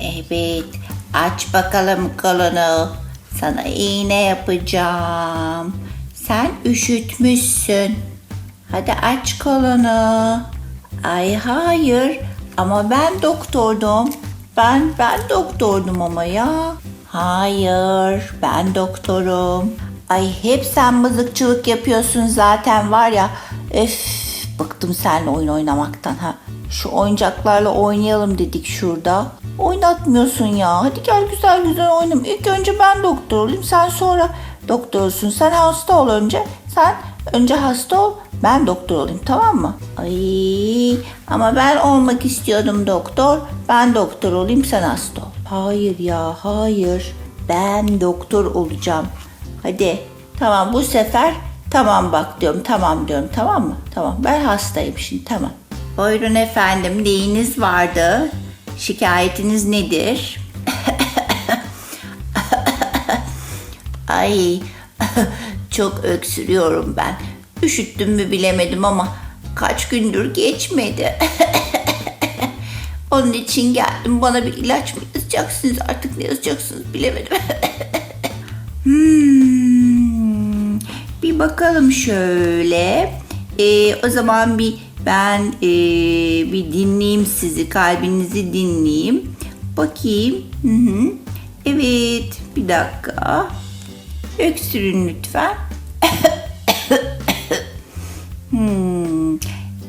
Evet. Aç bakalım kolunu. Sana iğne yapacağım. Sen üşütmüşsün. Hadi aç kolunu. Ay hayır. Ama ben doktordum. Ben ben doktordum ama ya. Hayır, ben doktorum. Ay hep sen mızıkçılık yapıyorsun zaten var ya. Öf, bıktım seninle oyun oynamaktan ha. Şu oyuncaklarla oynayalım dedik şurada. Oynatmıyorsun ya. Hadi gel güzel güzel oynayalım. İlk önce ben doktor olayım. Sen sonra doktor olsun. Sen hasta ol önce. Sen önce hasta ol. Ben doktor olayım tamam mı? Ay ama ben olmak istiyordum doktor. Ben doktor olayım sen hasta ol. Hayır ya hayır. Ben doktor olacağım. Hadi tamam bu sefer tamam bak diyorum tamam diyorum tamam mı? Tamam ben hastayım şimdi tamam. Buyurun efendim neyiniz vardı? Şikayetiniz nedir? Ay çok öksürüyorum ben. Üşüttüm mü bilemedim ama kaç gündür geçmedi. Onun için geldim. Bana bir ilaç mı yazacaksınız? Artık ne yazacaksınız bilemedim. Hmm, bir bakalım şöyle. Ee, o zaman bir ben ee, bir dinleyeyim sizi. Kalbinizi dinleyeyim. Bakayım. Hı hı. Evet. Bir dakika. Öksürün lütfen. Hmm,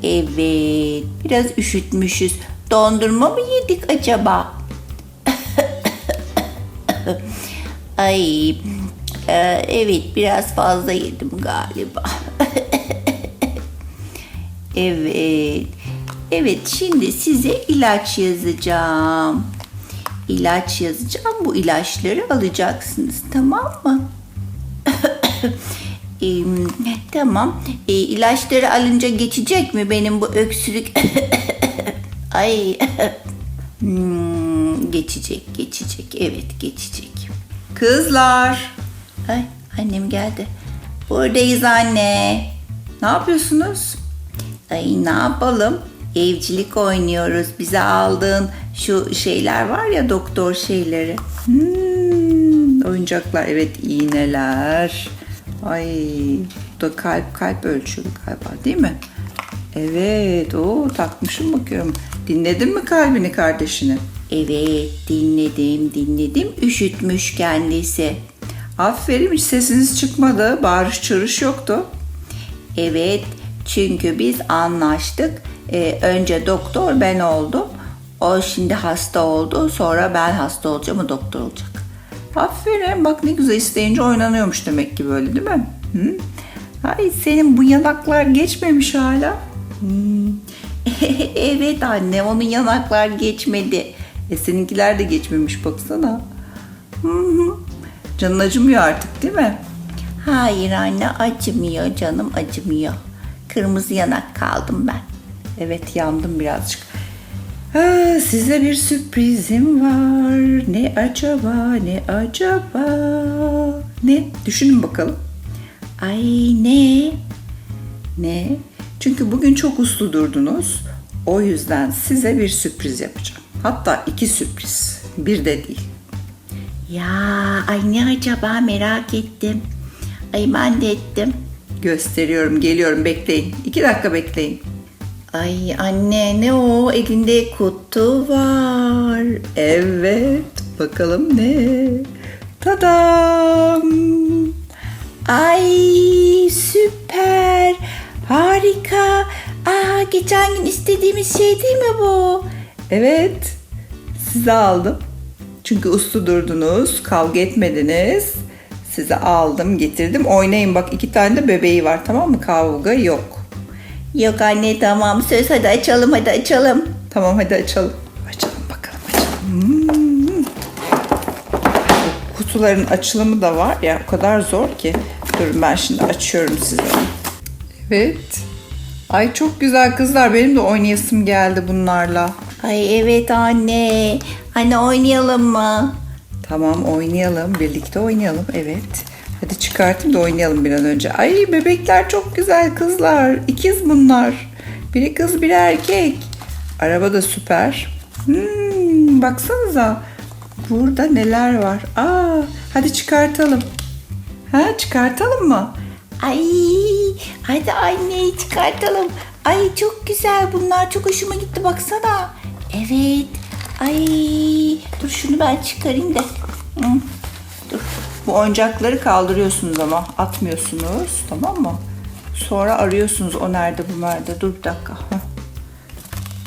evet. Biraz üşütmüşüz. Dondurma mı yedik acaba? Ay, e, evet biraz fazla yedim galiba. Evet. Evet şimdi size ilaç yazacağım. İlaç yazacağım. Bu ilaçları alacaksınız tamam mı? Ee, tamam. Ee, ilaçları alınca geçecek mi benim bu öksürük? Ay. Hmm, geçecek, geçecek. Evet, geçecek. Kızlar, Ay, annem geldi. Buradayız anne. ne yapıyorsunuz? Ay ne yapalım? Evcilik oynuyoruz. Bize aldığın şu şeyler var ya doktor şeyleri. Hmm, oyuncaklar, evet iğneler. Ay, bu da kalp kalp ölçülü galiba değil mi? Evet, o takmışım bakıyorum. Dinledin mi kalbini kardeşini? Evet dinledim dinledim. Üşütmüş kendisi. Aferin hiç sesiniz çıkmadı. Bağırış çağırış yoktu. Evet çünkü biz anlaştık. Ee, önce doktor ben oldum. O şimdi hasta oldu. Sonra ben hasta olacağım o doktor olacak. Aferin bak ne güzel isteyince oynanıyormuş demek ki böyle değil mi? Hı? Ay senin bu yanaklar geçmemiş hala. Hmm. evet anne onun yanaklar geçmedi. E seninkiler de geçmemiş baksana. Hı. Canın acımıyor artık değil mi? Hayır anne acımıyor canım acımıyor. Kırmızı yanak kaldım ben. Evet yandım birazcık. Ha, size bir sürprizim var. Ne acaba, ne acaba? Ne? Düşünün bakalım. Ay ne? Ne? Çünkü bugün çok uslu durdunuz. O yüzden size bir sürpriz yapacağım. Hatta iki sürpriz. Bir de değil. Ya ay ne acaba merak ettim. Ay ben de ettim. Gösteriyorum, geliyorum. Bekleyin. İki dakika bekleyin. Ay anne ne o elinde kutu var. Evet. Bakalım ne? Tadam! Ay süper harika. Aa geçen gün istediğimiz şey değil mi bu? Evet. Size aldım. Çünkü uslu durdunuz, kavga etmediniz. Size aldım, getirdim. Oynayın bak iki tane de bebeği var tamam mı? Kavga yok. Yok anne tamam söz hadi açalım hadi açalım. Tamam hadi açalım. Açalım bakalım açalım. Hmm. Kutuların açılımı da var ya o kadar zor ki. Durun ben şimdi açıyorum size. Evet. Ay çok güzel kızlar. Benim de oynayasım geldi bunlarla. Ay evet anne. Anne oynayalım mı? Tamam oynayalım. Birlikte oynayalım. Evet. Hadi çıkartayım da oynayalım bir an önce. Ay bebekler çok güzel kızlar. İkiz bunlar. Biri kız biri erkek. Araba da süper. Hmm, baksanıza. Burada neler var? Aa, hadi çıkartalım. Ha, çıkartalım mı? Ay hadi anne çıkartalım. Ay çok güzel bunlar çok hoşuma gitti baksana. Evet. Ay dur şunu ben çıkarayım da. Hı. Dur. Bu oyuncakları kaldırıyorsunuz ama atmıyorsunuz. Tamam mı? Sonra arıyorsunuz o nerede bu nerede. Dur bir dakika. Heh.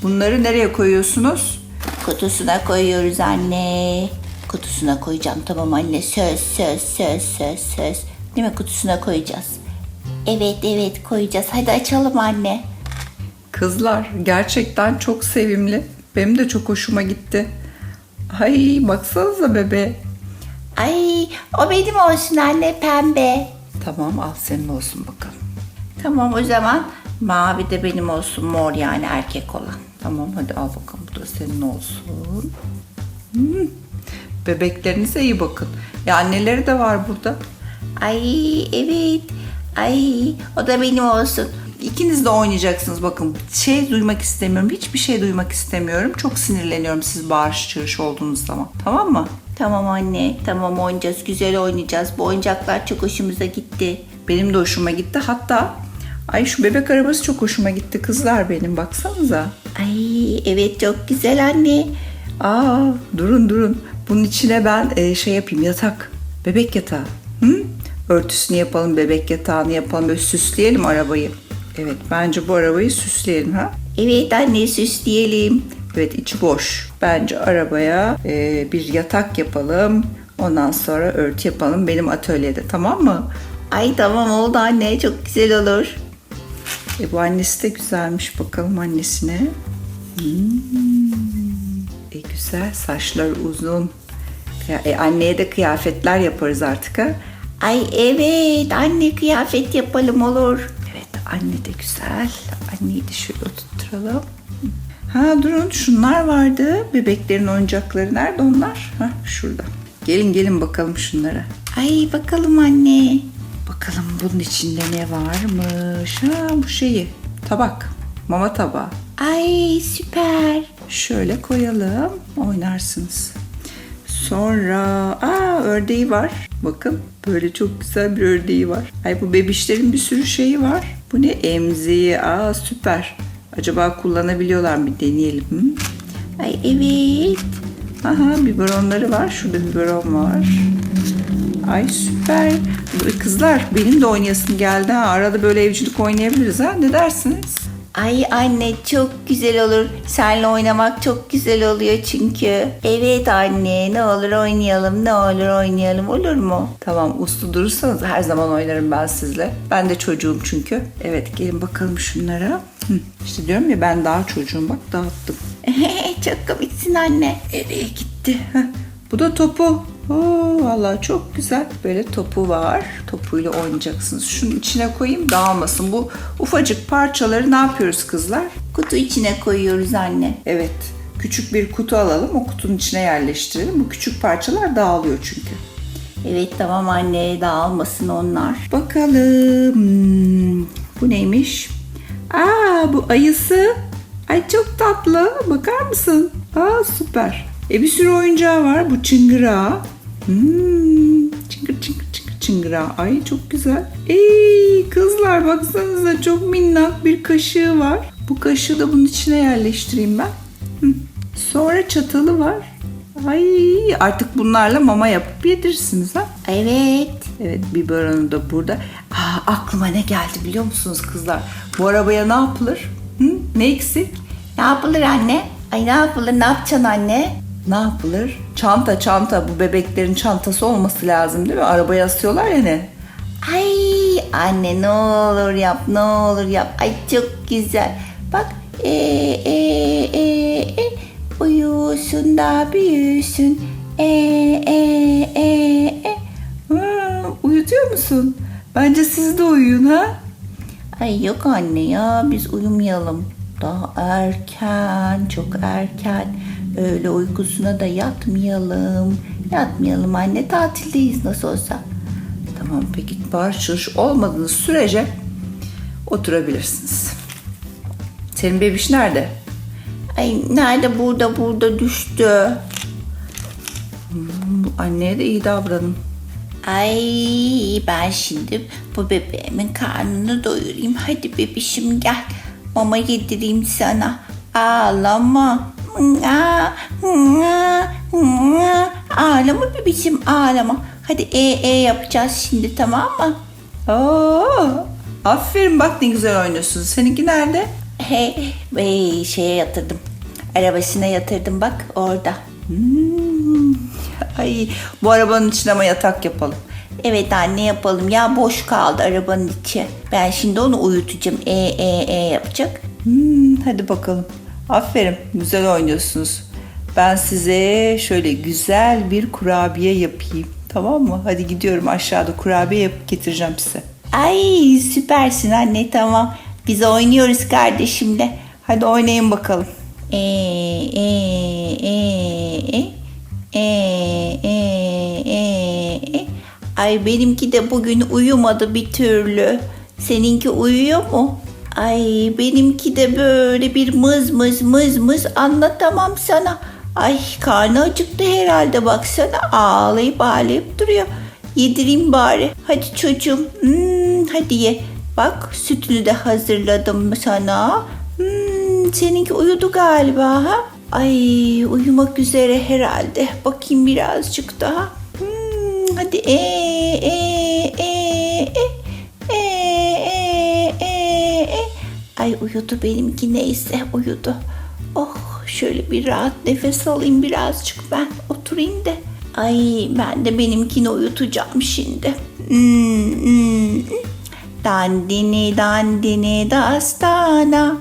Bunları nereye koyuyorsunuz? Kutusuna koyuyoruz anne. Kutusuna koyacağım tamam anne söz söz söz söz söz. Değil mi kutusuna koyacağız. Evet evet koyacağız. Hadi açalım anne. Kızlar gerçekten çok sevimli. Benim de çok hoşuma gitti. Ay baksanıza bebe. Ay o benim olsun anne pembe. Tamam al senin olsun bakalım. Tamam o zaman mavi de benim olsun mor yani erkek olan. Tamam hadi al bakalım bu da senin olsun. Hmm. Bebeklerinize iyi bakın. Ya anneleri de var burada. Ay evet. Ay o da benim olsun. İkiniz de oynayacaksınız bakın. Şey duymak istemiyorum. Hiçbir şey duymak istemiyorum. Çok sinirleniyorum siz bağırış çığırış olduğunuz zaman. Tamam mı? Tamam anne tamam oynayacağız güzel oynayacağız. Bu oyuncaklar çok hoşumuza gitti. Benim de hoşuma gitti. Hatta ay şu bebek arabası çok hoşuma gitti kızlar benim. Baksanıza. Ay evet çok güzel anne. Aa durun durun. Bunun içine ben e, şey yapayım yatak. Bebek yatağı. Hı? Örtüsünü yapalım, bebek yatağını yapalım. Böyle süsleyelim arabayı. Evet bence bu arabayı süsleyelim ha. Evet anne süsleyelim. Evet içi boş. Bence arabaya e, bir yatak yapalım. Ondan sonra örtü yapalım benim atölyede tamam mı? Ay tamam oldu anne çok güzel olur. E, bu annesi de güzelmiş bakalım annesine. Hmm. E, güzel saçlar uzun. Ya, e, anneye de kıyafetler yaparız artık ha. Ay evet anne kıyafet yapalım olur. Anne de güzel. Anneyi de şöyle oturtturalım. Ha durun şunlar vardı. Bebeklerin oyuncakları nerede onlar? Ha şurada. Gelin gelin bakalım şunlara. Ay bakalım anne. Bakalım bunun içinde ne varmış. Ha bu şeyi. Tabak. Mama tabağı. Ay süper. Şöyle koyalım. Oynarsınız. Sonra aa ördeği var. Bakın böyle çok güzel bir ördeği var. Ay bu bebişlerin bir sürü şeyi var. Bu ne emziği? Aa süper. Acaba kullanabiliyorlar mı? Deneyelim. Hı? Ay evet. Aha biberonları var. Şurada biberon var. Ay süper. Kızlar benim de oynayasım geldi ha. Arada böyle evcilik oynayabiliriz ha. Ne dersiniz? Ay anne çok güzel olur. Seninle oynamak çok güzel oluyor çünkü. Evet anne ne olur oynayalım ne olur oynayalım olur mu? Tamam uslu durursanız her zaman oynarım ben sizle. Ben de çocuğum çünkü. Evet gelin bakalım şunlara. Hı, İşte diyorum ya ben daha çocuğum bak dağıttım. çok komiksin anne. Nereye gitti? Bu da topu. Oo, vallahi çok güzel. Böyle topu var. Topuyla oynayacaksınız. Şunun içine koyayım dağılmasın. Bu ufacık parçaları ne yapıyoruz kızlar? Kutu içine koyuyoruz anne. Evet. Küçük bir kutu alalım. O kutunun içine yerleştirelim. Bu küçük parçalar dağılıyor çünkü. Evet tamam anne dağılmasın onlar. Bakalım. Hmm, Bu neymiş? Aa bu ayısı. Ay çok tatlı. Bakar mısın? Aa süper. E bir sürü oyuncağı var. Bu çıngırağı. Hmm, çıngır çıngır çıngır çıngırağı. Ay çok güzel. Ey kızlar baksanıza çok minnak bir kaşığı var. Bu kaşığı da bunun içine yerleştireyim ben. Hı. Sonra çatalı var. Ay artık bunlarla mama yapıp yedirirsiniz ha. Evet. Evet biberonu da burada. Aa, aklıma ne geldi biliyor musunuz kızlar? Bu arabaya ne yapılır? Hı? Ne eksik? Ne yapılır anne? Ay ne yapılır ne yapacaksın anne? Ne yapılır? Çanta çanta bu bebeklerin çantası olması lazım değil mi? Arabaya asıyorlar ya ne? Ay anne ne olur yap ne olur yap. Ay çok güzel. Bak e e e e uyusun da büyüsün. E e e e. Uyutuyor musun? Bence siz de uyuyun ha. Ay yok anne ya biz uyumayalım. Daha erken, çok erken. Öyle uykusuna da yatmayalım. Yatmayalım anne tatildeyiz nasıl olsa. Tamam peki bağır çığırış olmadığınız sürece oturabilirsiniz. Senin bebiş nerede? Ay nerede burada burada düştü. Hmm, Anneye de iyi davranın. Ay ben şimdi bu bebeğimin karnını doyurayım. Hadi bebişim gel. Mama yedireyim sana. Ağlama. Ağlama bebişim ağlama. Hadi e e yapacağız şimdi tamam mı? Oo, aferin bak ne güzel oynuyorsun. Seninki nerede? He, hey, şeye yatırdım. Arabasına yatırdım bak orada. Hmm, Ay bu arabanın içine ama yatak yapalım. Evet anne yapalım ya boş kaldı arabanın içi. Ben şimdi onu uyutacağım. E e e yapacak. Hmm, hadi bakalım. Aferin güzel oynuyorsunuz. Ben size şöyle güzel bir kurabiye yapayım. Tamam mı? Hadi gidiyorum aşağıda kurabiye yapıp getireceğim size. Ay süpersin anne tamam. Biz oynuyoruz kardeşimle. Hadi oynayın bakalım. E e e e e e e e. Ay benimki de bugün uyumadı bir türlü. Seninki uyuyor mu? Ay benimki de böyle bir mız mız mız mız anlatamam sana. Ay karnı acıktı herhalde baksana ağlayıp ağlayıp duruyor. Yedireyim bari. Hadi çocuğum. Hmm, hadi ye. Bak sütünü de hazırladım sana. Hmm, seninki uyudu galiba ha? Ay uyumak üzere herhalde. Bakayım birazcık daha. Hmm, hadi e e Ay uyudu benimki neyse uyudu. Oh şöyle bir rahat nefes alayım birazcık ben oturayım da. Ay ben de benimkini uyutacağım şimdi. Hmm, hmm. Dandini dandini dastana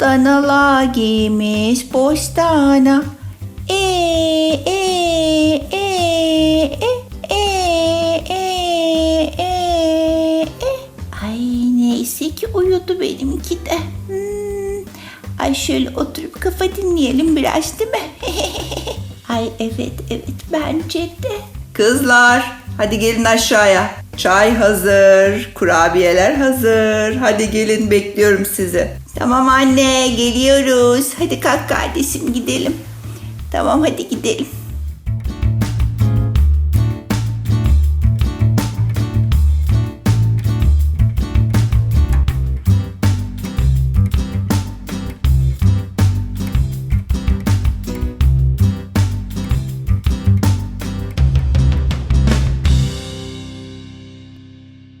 Danala giymiş bostana E benimki de. Hmm. Ay şöyle oturup kafa dinleyelim biraz değil mi? Ay evet evet bence de. Kızlar hadi gelin aşağıya. Çay hazır, kurabiyeler hazır. Hadi gelin bekliyorum sizi. Tamam anne geliyoruz. Hadi kalk kardeşim gidelim. Tamam hadi gidelim.